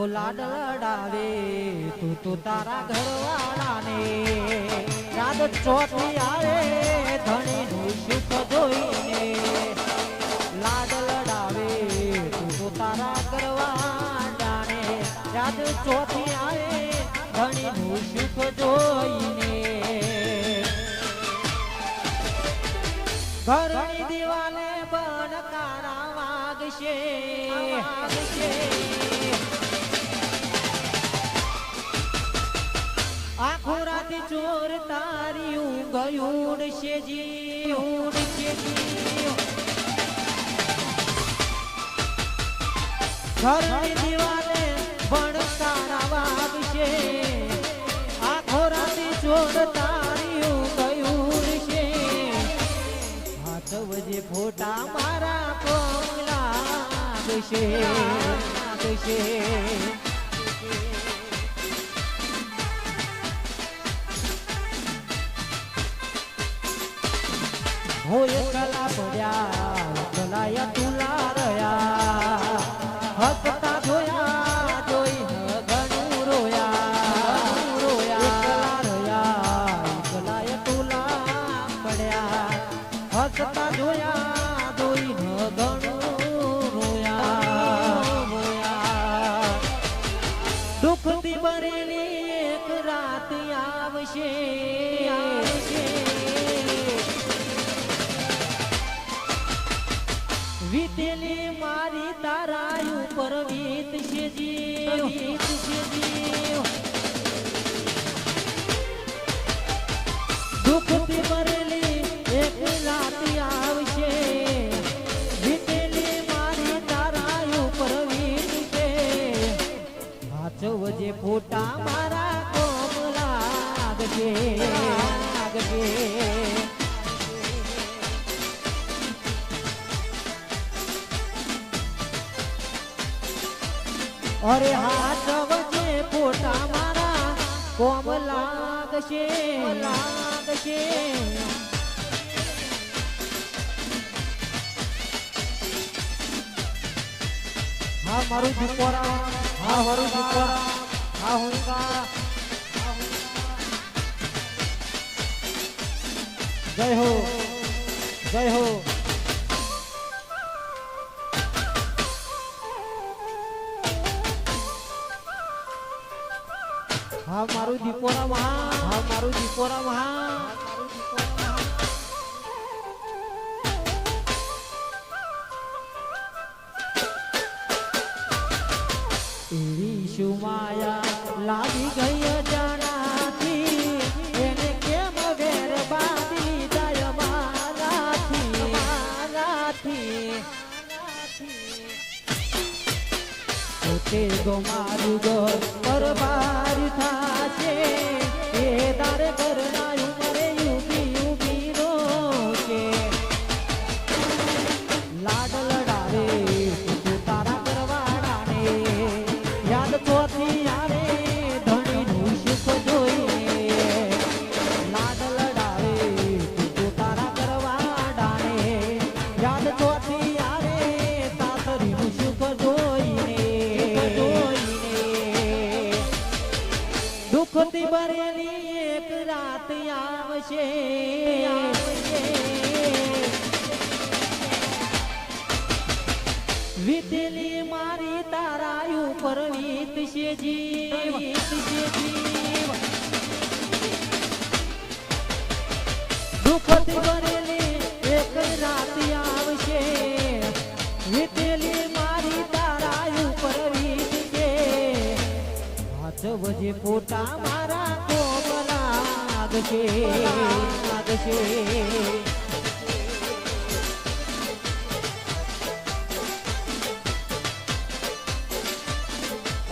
હો લાડ લડાવે તું તારા ઘરવાળાને. રાત ચોથી આવે, ધણીનું સુખ જોઈને. લાડ લડાવે તું તારા ઘરવાળાને. રાત ચોથી આવે, ધણીનું સુખ જોઈને. ઘરની દિવાલે બનકારા વાગશે વાગશે. આખો રાતી ચોર તારી ઊંઘ ઉડશે જી, ઉડશે ઘરની દિવાલે બનકારા વાગશે આખો રાતી ચોર તારી ઊંઘ ઉડશે. હાથ વજે ફોટા મારા કોમલા લાગશે લાગશે. હોય કલા પડ્યા કલાય તુલા રહ્યા. હસતા ઉપર વીત છે એક રાત આવશે. વીતેલી મારી તારા ઉપર વીત છે. હાચવજે ફોટા મારા કોમ લાગશે લાગશે અરે હાથ વચ્ચે ફોટા મારા કોમ લાગશે? લાગશે? હા મારું દીપોરા હા મારું દીપોરા હા હું જય હો. જય હો. દીપોરા મહા હા, મારું દીપોરા મહા એવી શું માયા લાગી ગઈ અજાણાથી? એને કેમ વેર બાંધી જાય મારાથી મારાથી પોતે ગો મારું ઘર બરબાર થાશે. એ તારે ઘરના આવશે વીતેલી મારી તારા ઉપર વીતશે જીવ વીતશે જીવ. દુઃખથી ભરેલી એક રાત આવશે. વીતેલી મારી તારા ઉપર વીતશે. હાથ વજે પોતા મારા કોમ લાગશે લાગશે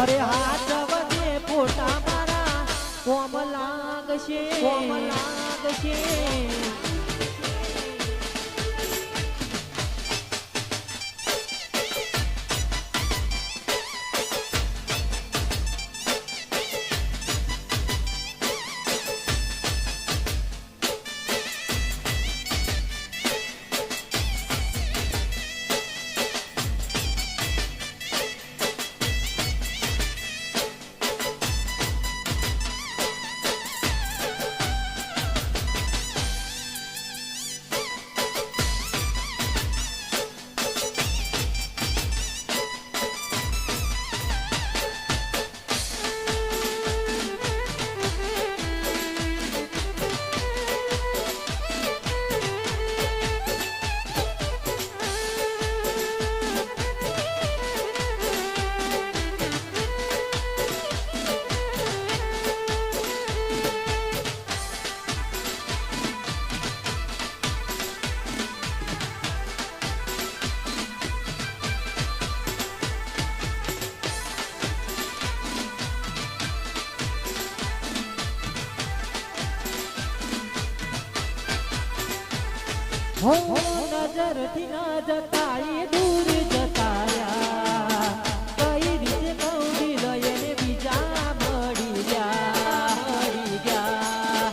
અરે હાથ વધે ફોટા મારા કોમ લાગશે કોમ લાગશે. નજરથી ન જતા કઈ રીતે કૌડી લઈને બીજા મળી ગયા ગયા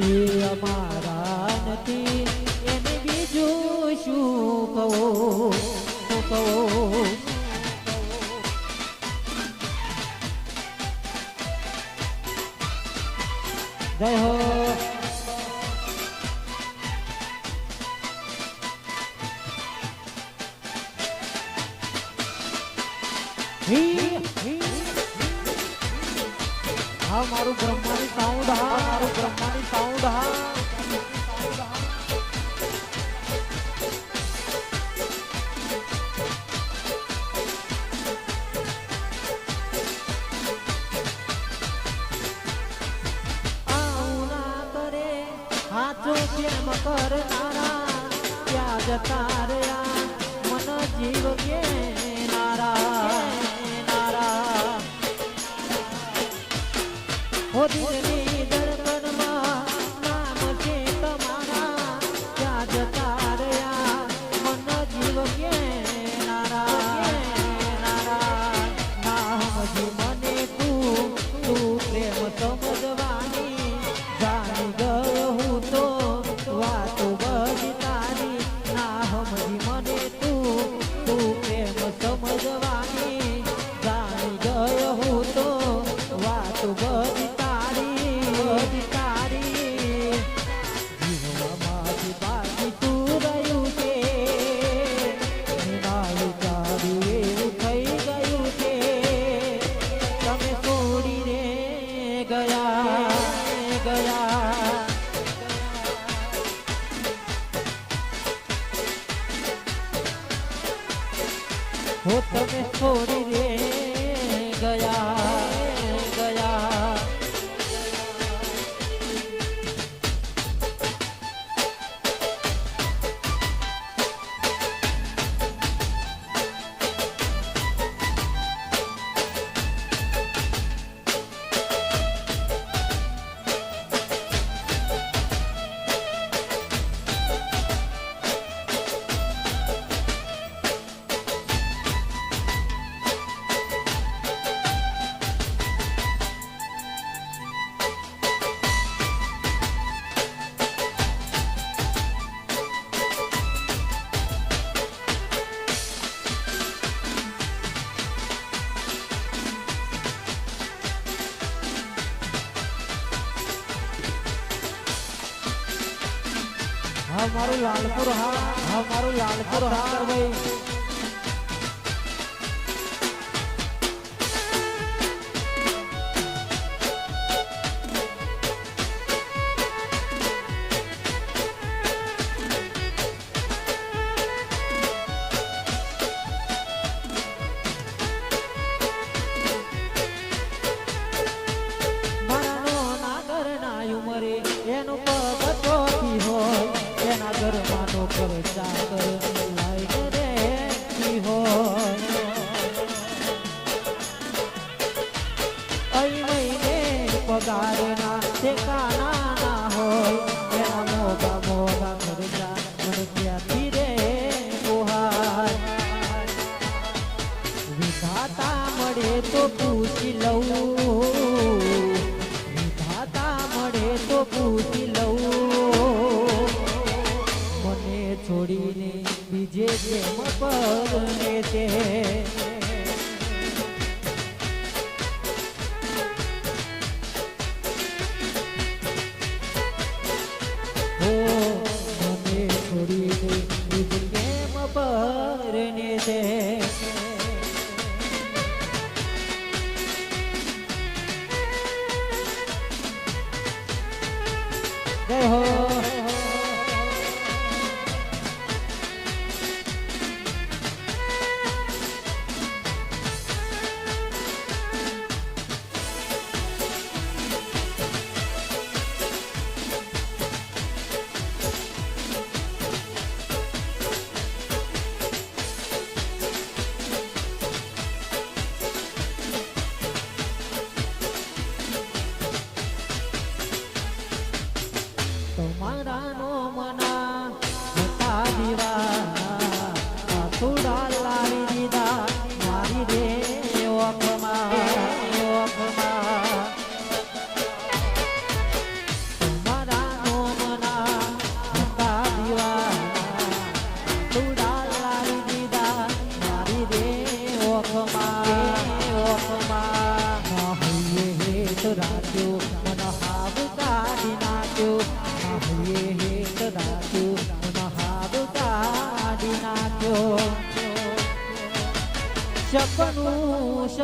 એ અમારા નથી. એને બીજું શું કહો? કહો? જય હો કેમ કરનારા ત્યાં જતા મન જીવ કેમ yeah. હા મારું લાલપુર હા હા મારું લાલપુર હા ભાઈ. છોડીને બીજે પ્રેમ પવને તે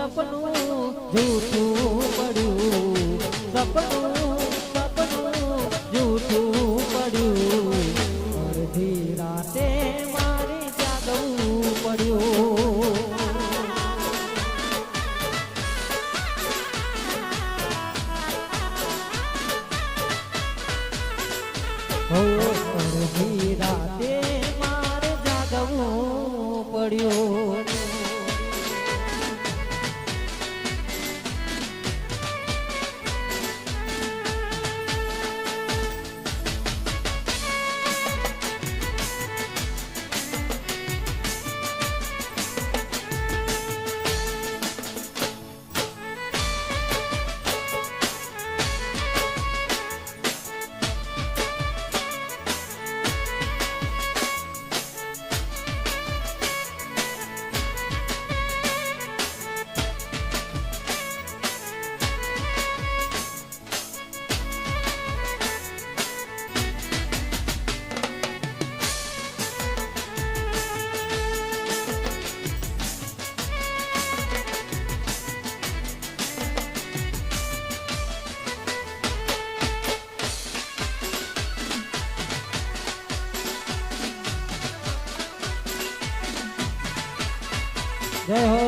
સપનું જૂઠું પડ્યું સપનું સપનું જૂઠું પડ્યું રાતે Hare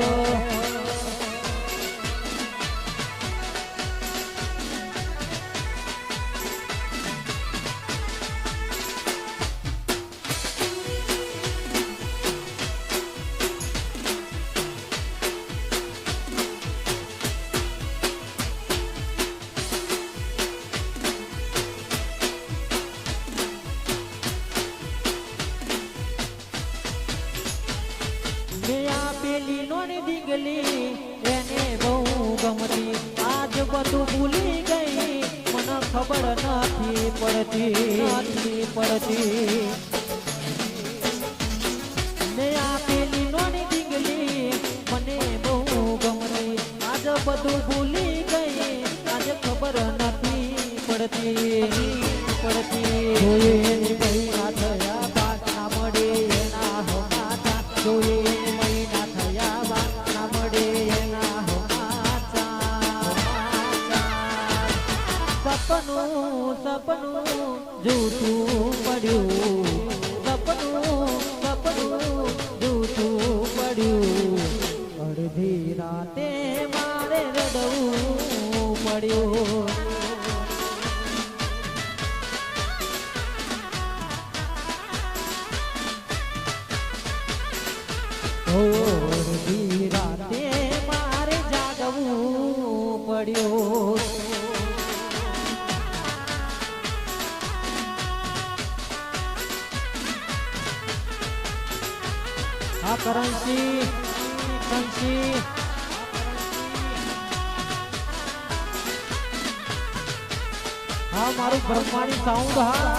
પડ્યો બ્રહ્માની સાઉન્ડ હા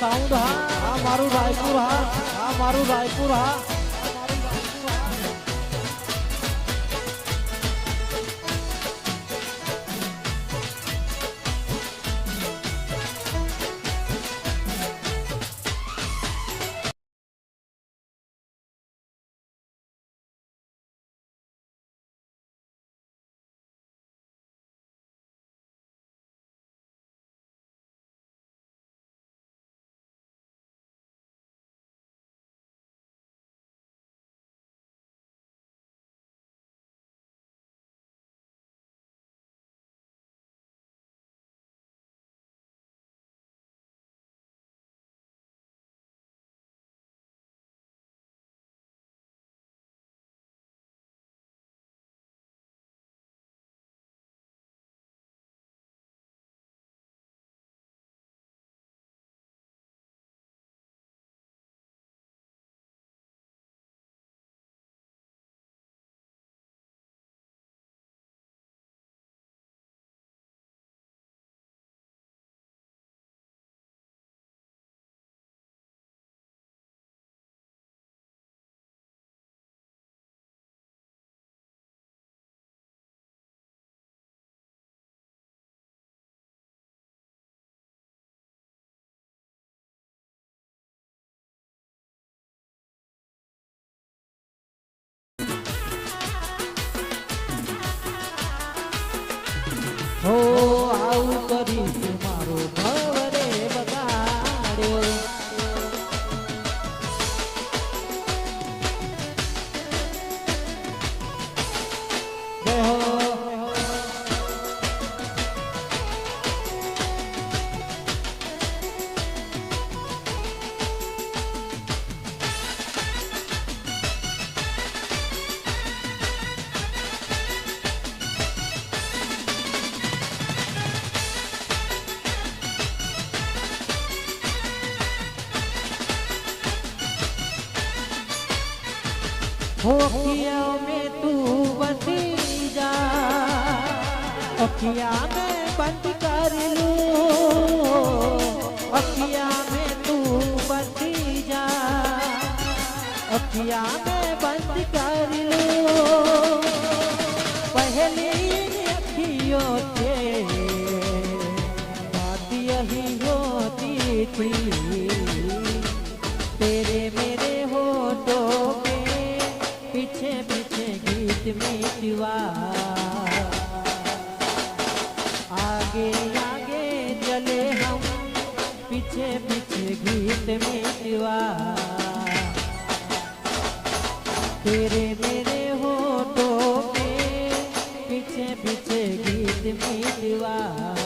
સાઉન્ડ હા આ મારું રાયપુર હા આ મારું રાયપુર હા. हो अखिया में तू बसी जा अखिया में बंद कर लू। अखिया में तू बसी जा अखिया में बंद कर लू। पहली अखियों से बात यही होती थी। गीत मिटवा आगे आगे चले हम पीछे पीछे गीत मिटवा तेरे मेरे होठों पे पीछे पीछे गीत मिटवा आगे